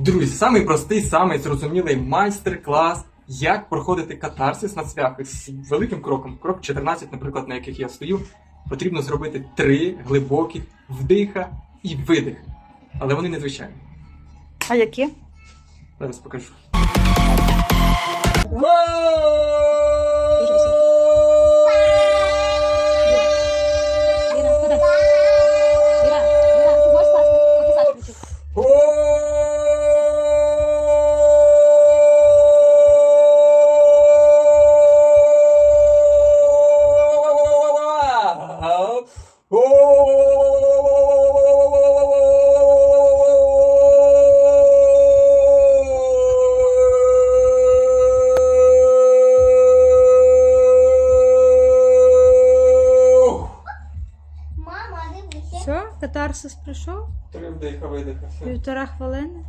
Друзі, самий простий, самий зрозумілий майстер-клас, як проходити катарсис на цвяхи з великим кроком. Крок 14, наприклад, на яких я стою, потрібно зробити три глибокі вдиха і видиха. Але вони незвичайні. А які? Зараз покажу. Все, катарсис пройшов? Три вдиха, видиха. все. Півтора хвилини.